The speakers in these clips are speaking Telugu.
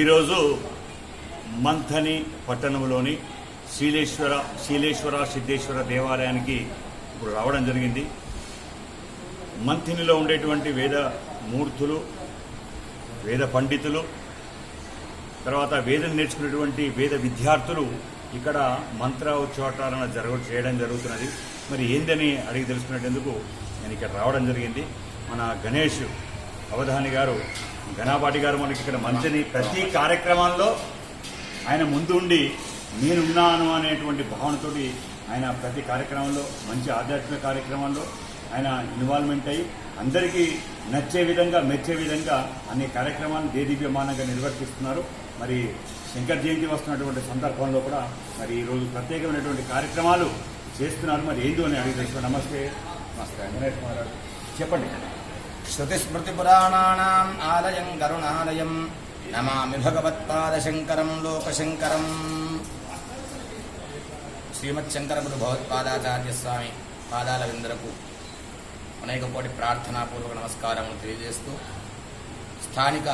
ఈరోజు మంథని పట్టణంలోని శీలేశ్వర శీలేశ్వర సిద్ధేశ్వర దేవాలయానికి ఇప్పుడు రావడం జరిగింది. మంథినిలో ఉండేటువంటి వేద మూర్తులు వేద పండితులు తర్వాత వేదం నేర్చుకునేటువంటి వేద విద్యార్థులు ఇక్కడ మంత్ర ఉచ్చాటన జరగ చేయడం జరుగుతున్నది. మరి ఏందని అడిగి తెలుసుకునేటందుకు నేను ఇక్కడ రావడం జరిగింది. మన గణేష్ అవధాని గారు ఘనాపాటి గారు మనకి ఇక్కడ మంచిని ప్రతి కార్యక్రమాల్లో ఆయన ముందు ఉండి నేనున్నాను అనేటువంటి భావనతోటి ఆయన ప్రతి కార్యక్రమంలో మంచి ఆధ్యాత్మిక కార్యక్రమాల్లో ఆయన ఇన్వాల్వ్మెంట్ అయ్యి అందరికీ నచ్చే విధంగా మెచ్చే విధంగా అన్ని కార్యక్రమాలను దేదీప్యమానంగా నిర్వర్తిస్తున్నారు. మరి శంకర్ జయంతి వస్తున్నటువంటి సందర్భంలో కూడా మరి ఈరోజు ప్రత్యేకమైనటువంటి కార్యక్రమాలు చేస్తున్నారు. మరి ఏందో అని అడిగి నమస్తే. నమస్తే. గణేష్ కుమార్ చెప్పండి. श्रुतिस्मृतिपुराणानाम् आलयम् करुणालयम् नमामि भगवत्पादशङ्करम् लोकशङ्करम् శ్రీమచ్చంకరగురు భగవత్పాదాచార్య స్వామి పాదాల విందరకు అనేక కోటి ప్రార్థనాపూర్వక నమస్కారములు తెలియజేస్తూ స్థానిక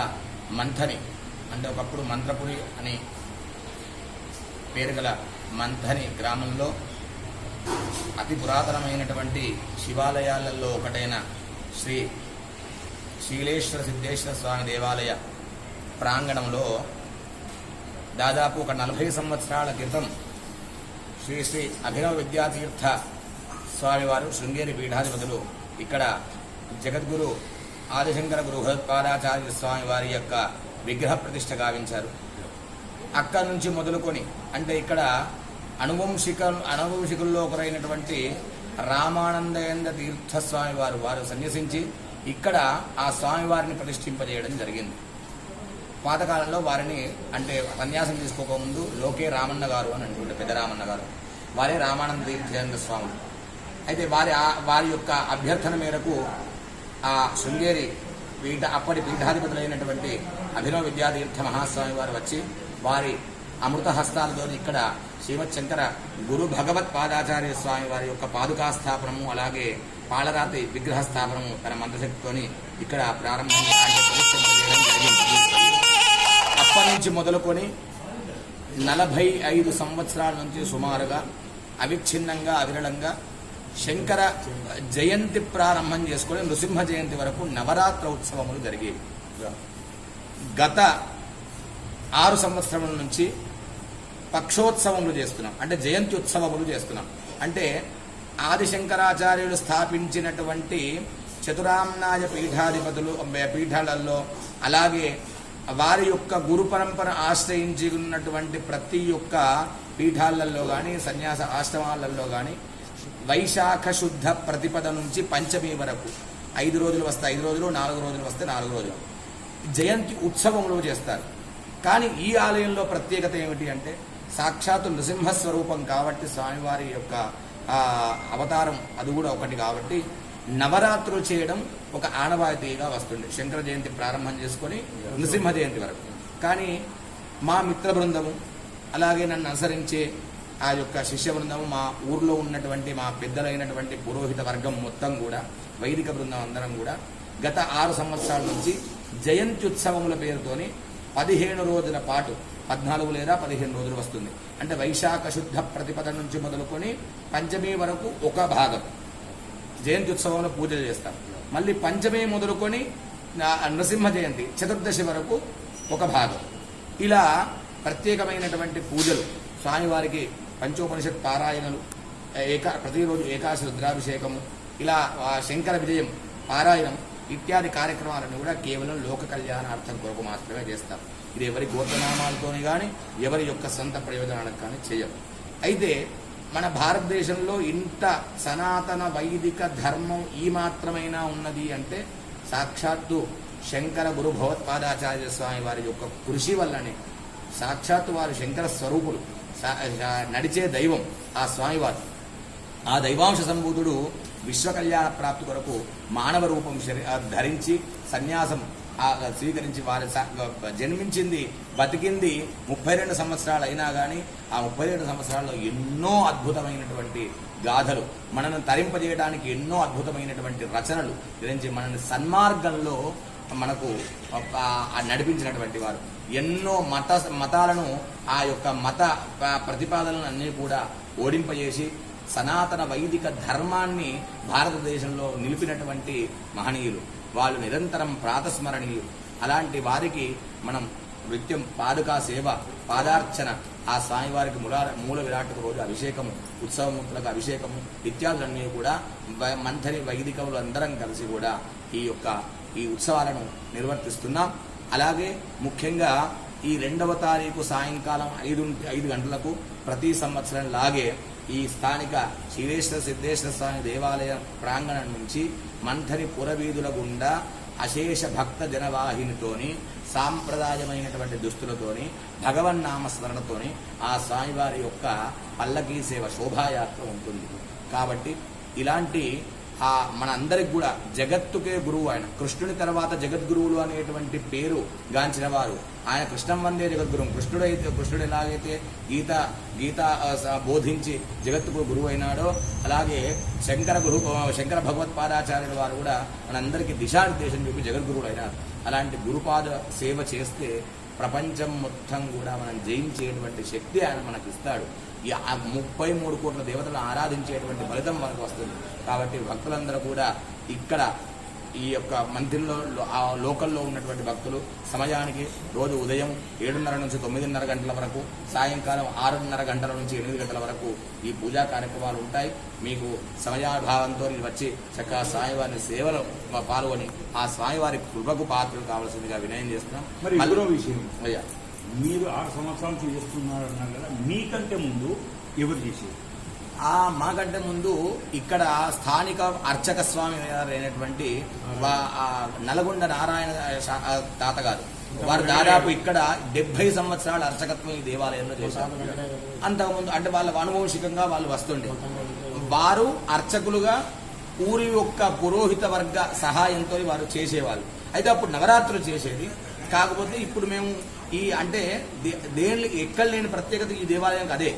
మంథని అంటే ఒకప్పుడు మంత్రపురి అని పేరు గల మంథని గ్రామంలో అతి పురాతనమైనటువంటి శివాలయాలలో ఒకటైన శ్రీ శీలేశ్వర సిద్ధేశ్వర స్వామి దేవాలయ ప్రాంగణంలో దాదాపు ఒక నలభై సంవత్సరాల క్రితం శ్రీ శ్రీ అభినవ విద్యాతీర్థ స్వామివారు శృంగేరి పీఠాధిపతులు ఇక్కడ జగద్గురు ఆదిశంకర గురు భగవత్పాదాచార్య స్వామి వారి యొక్క విగ్రహ ప్రతిష్ఠ గావించారు. అక్కడి నుంచి మొదలుకొని అంటే ఇక్కడ అనువంశిక అనువంశికుల్లో ఒకరైనటువంటి రామానందయంద తీర్థస్వామి వారు వారు సన్యసించి ఇక్కడ ఆ స్వామివారిని ప్రతిష్ఠింపజేయడం జరిగింది. పాతకాలంలో వారిని అంటే సన్యాసం తీసుకోకముందు లోకే రామన్న గారు అని అంటుండే పెద్ద రామన్న గారు. వారే రామానంద తీర్థేంద్ర స్వామి అయితే వారి వారి యొక్క అభ్యర్థన మేరకు ఆ శృంగేరి పీఠ అప్పటి పీఠాధిపతులైనటువంటి అభినవ విద్యాతీర్థ మహాస్వామి వారు వచ్చి వారి అమృత హస్తాలతో ఇక్కడ శ్రీమత్ శంకర గురు భగవత్ పాదాచార్య స్వామి వారి యొక్క పాదుకా స్థాపనము అలాగే పాలరాతి విగ్రహ స్థాపనము తన మంత్రశక్తితోని ఇక్కడ ప్రారంభం అప్పటి నుంచి మొదలుకొని నలభై ఐదు సంవత్సరాల నుంచి సుమారుగా అవిచ్ఛిన్నంగా అవిరళంగా శంకర జయంతి ప్రారంభం చేసుకొని నృసింహ జయంతి వరకు నవరాత్ర ఉత్సవములు జరిగేవి. గత ఆరు సంవత్సరముల నుంచి పక్షోత్సవములు చేస్తున్నాం. అంటే జయంతి ఉత్సవములు చేస్తున్నాం. అంటే ఆదిశంకరాచార్యులు స్థాపించినటువంటి చతురామ్నాయ పీఠాధిపతులు పీఠాలలో అలాగే వారి యొక్క గురు పరంపర ఆశ్రయించి ఉన్నటువంటి ప్రతి ఒక్క పీఠాలలో కానీ సన్యాస ఆశ్రమాలలో కానీ వైశాఖ శుద్ధ ప్రతిపద నుంచి పంచమి వరకు ఐదు రోజులు వస్తే ఐదు రోజులు నాలుగు రోజులు వస్తే నాలుగు రోజులు జయంతి ఉత్సవంలో చేస్తారు. కానీ ఈ ఆలయంలో ప్రత్యేకత ఏమిటి అంటే సాక్షాత్తు నృసింహ స్వరూపం కాబట్టి స్వామివారి యొక్క అవతారం అది కూడా ఒకటి కాబట్టి నవరాత్రులు చేయడం ఒక ఆనవాయితీగా వస్తుంది శంకర జయంతి ప్రారంభం చేసుకొని నృసింహ జయంతి వరకు. కానీ మా మిత్ర బృందము అలాగే నన్ను అనుసరించే ఆ యొక్క శిష్య బృందము మా ఊర్లో ఉన్నటువంటి మా పెద్దలైనటువంటి పురోహిత వర్గం మొత్తం కూడా వైదిక బృందం అందరం కూడా గత ఆరు సంవత్సరాల నుంచి జయంత్యుత్సవముల ఉత్సవముల పేరుతోని పదిహేను రోజుల పాటు పద్నాలుగు లేదా పదిహేను రోజులు వస్తుంది. అంటే వైశాఖ శుద్ధ ప్రతిపద నుంచి మొదలుకొని పంచమి వరకు ఒక భాగం. జయంతి ఉత్సవంలో పూజలు చేస్తాం. మళ్ళీ పంచమి మొదలుకొని నృసింహ జయంతి చతుర్దశి వరకు ఒక భాగం. ఇలా ప్రత్యేకమైనటువంటి పూజలు స్వామివారికి పంచోపనిషత్ పారాయణలు ఏకా ప్రతిరోజు ఏకాశి రుద్రాభిషేకము ఇలా ఆ, శంకర విజయం పారాయణం ఇత్యాది కార్యక్రమాలను కూడా కేవలం లోక కళ్యాణార్థం కొరకు మాత్రమే చేస్తారు. ఇది ఎవరి గోత్రనామాలతోని కానీ ఎవరి యొక్క సొంత ప్రయోజనాలకు కానీ చేయవు అయితే మన భారతదేశంలో ఇంత సనాతన వైదిక ధర్మం ఈ మాత్రమైనా ఉన్నది అంటే సాక్షాత్తు శంకర గురు భగవత్పాదాచార్య స్వామి వారి యొక్క కృషి వల్లనే సాక్షాత్తు వారు శంకర స్వరూపులు నడిచే దైవం ఆ స్వామివారు. ఆ దైవాంశ సంభూతుడు విశ్వకళ్యాణ ప్రాప్తి కొరకు మానవ రూపం ధరించి సన్యాసం స్వీకరించి వారి స- జన్మించింది బతికింది ముప్పై రెండు సంవత్సరాలు అయినా కానీ ఆ ముప్పై రెండు సంవత్సరాల్లో ఎన్నో అద్భుతమైనటువంటి గాథలు మనను తరింపజేయడానికి ఎన్నో అద్భుతమైనటువంటి రచనలు గురించి మనల్ని సన్మార్గంలో మనకు నడిపించినటువంటి వారు. ఎన్నో మత మతాలను ఆ యొక్క మత ప్రతిపాదనలు అన్నీ కూడా ఓడింపజేసి సనాతన వైదిక ధర్మాన్ని భారతదేశంలో నిలిపినటువంటి మహనీయులు. వాళ్ళు నిరంతరం ప్రాతస్మరణీయులు. అలాంటి వారికి మనం నృత్యం పాదుకా సేవ పాదార్చన ఆ స్వామివారికి మూల మూల విరాటకు రోజు అభిషేకము ఉత్సవమూర్తులకు అభిషేకము ఇత్యాదులన్నీ కూడా వ- మంథని వైదికములు అందరం కలిసి కూడా ఈ యొక్క ఈ ఉత్సవాలను నిర్వర్తిస్తున్నాం. అలాగే ముఖ్యంగా ఈ రెండవ తారీఖు సాయంకాలం ఐదు ఐదు గంటలకు ప్రతి సంవత్సరం లాగే ఈ స్థానిక శ్రీరేశ్వర సిద్ధేశ్వర స్వామి దేవాలయ ప్రాంగణం నుంచి మంథరి పురవీధుల గుండా అశేష భక్త జనవాహినితోని సాంప్రదాయమైనటువంటి దుస్తులతోని భగవన్నామ స్మరణతోని ఆ స్వామివారి యొక్క పల్లకీ సేవ శోభాయాత్ర ఉంటుంది. కాబట్టి ఇలాంటి ఆ మన అందరికి కూడా జగత్తుకే గురువు ఆయన. కృష్ణుని తర్వాత జగద్గురువులు అనేటువంటి పేరు గాంచిన వారు. ఆయన కృష్ణం వందే జగద్గురువు. కృష్ణుడు అయితే కృష్ణుడు ఎలాగైతే గీత గీత బోధించి జగత్తుకు గురువు అయినాడో అలాగే శంకర గురు శంకర భగవత్పాదాచార్యుల వారు కూడా మనందరికీ దిశానిర్దేశం చూపి జగద్గురువులు అయినారు అలాంటి గురుపాద సేవ చేస్తే ప్రపంచం మొత్తం కూడా మనం జయించేటువంటి శక్తి ఆయన మనకు ఇస్తాడు ముప్పై మూడు కోట్ల దేవతలను ఆరాధించేటువంటి ఫలితం మనకు వస్తుంది. కాబట్టి భక్తులందరూ కూడా ఇక్కడ ఈ యొక్క మందిరంలో ఆ లోకల్లో ఉన్నటువంటి భక్తులు సమయానికి రోజు ఉదయం ఏడున్నర నుంచి తొమ్మిదిన్నర గంటల వరకు సాయంకాలం ఆరున్నర గంటల నుంచి ఎనిమిది గంటల వరకు ఈ పూజా కార్యక్రమాలు ఉంటాయి. మీకు సమయాభావంతో వచ్చి చక్కగా స్వామివారిని సేవలో పాల్గొని ఆ స్వామివారి కృపకు పాత్రలు కావాల్సిందిగా వినయం చేస్తున్నాం. మరి విషయం. అయ్యా. మీరు ఆరు సంవత్సరాలు చేస్తున్నారు అన్నారు కదా మీకంటే ముందు ఎవరు చేసేది? ఆ మాకంటే ముందు ఇక్కడ స్థానిక అర్చక స్వామి అయినటువంటి నల్గొండ నారాయణ తాతగారు. వారు దాదాపు ఇక్కడ డెబ్బై సంవత్సరాల అర్చకత్వం ఈ దేవాలయంలో చేశారు. అంతకుముందు అంటే వాళ్ళ అనువంశికంగా వాళ్ళు వస్తుండే. వారు అర్చకులుగా ఊరి యొక్క పురోహిత వర్గ సహాయంతో వారు చేసేవాళ్ళు. అయితే అప్పుడు నవరాత్రులు చేసేది. కాకపోతే ఇప్పుడు మేము ఈ అంటే దే- దేని ఎక్కడ లేని ప్రత్యేకత ఈ దేవాలయం అదే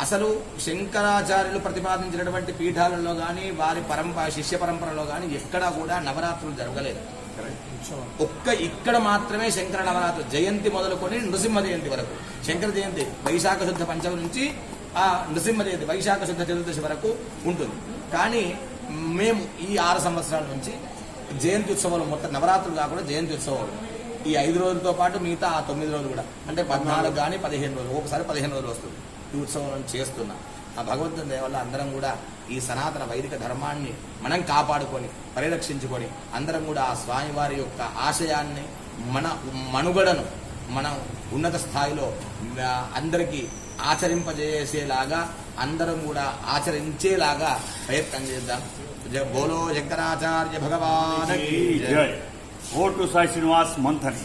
అసలు శంకరాచార్యులు ప్రతిపాదించినటువంటి పీఠాలలో కానీ వారి పరంపర శిష్య పరంపరలో కానీ ఎక్కడా కూడా నవరాత్రులు జరగలేదు. ఒక్క ఇక్కడ మాత్రమే శంకర నవరాత్రి జయంతి మొదలుకొని నృసింహ జయంతి వరకు. శంకర జయంతి వైశాఖ శుద్ధ పంచమి నుంచి ఆ నృసింహ జయంతి వైశాఖ శుద్ధ చతుర్దశి వరకు ఉంటుంది. కానీ మేము ఈ ఆరు సంవత్సరాల నుంచి జయంతి ఉత్సవాలు మొత్తం నవరాత్రులు కాకుండా జయంతి ఉత్సవాలు ఈ ఐదు రోజులతో పాటు మిగతా ఆ తొమ్మిది రోజులు కూడా. అంటే పద్నాలుగు కానీ పదిహేను రోజులు. ఒకసారి పదిహేను రోజులు వస్తుంది. ఈ ఉత్సవాలను చేస్తున్నా. ఆ భగవంతుని దయ వల్ల అందరం కూడా ఈ సనాతన వైదిక ధర్మాన్ని మనం కాపాడుకొని పరిరక్షించుకొని అందరం కూడా ఆ స్వామివారి యొక్క ఆశయాన్ని మన మనుగడను మనం ఉన్నత స్థాయిలో అందరికీ ఆచరింపజేసేలాగా అందరం కూడా ఆచరించేలాగా ప్రయత్నం చేద్దాం. బోలో శంకరాచార్య భగవాన్ ఓటు సాయి శ్రీనివాస్ మంథని.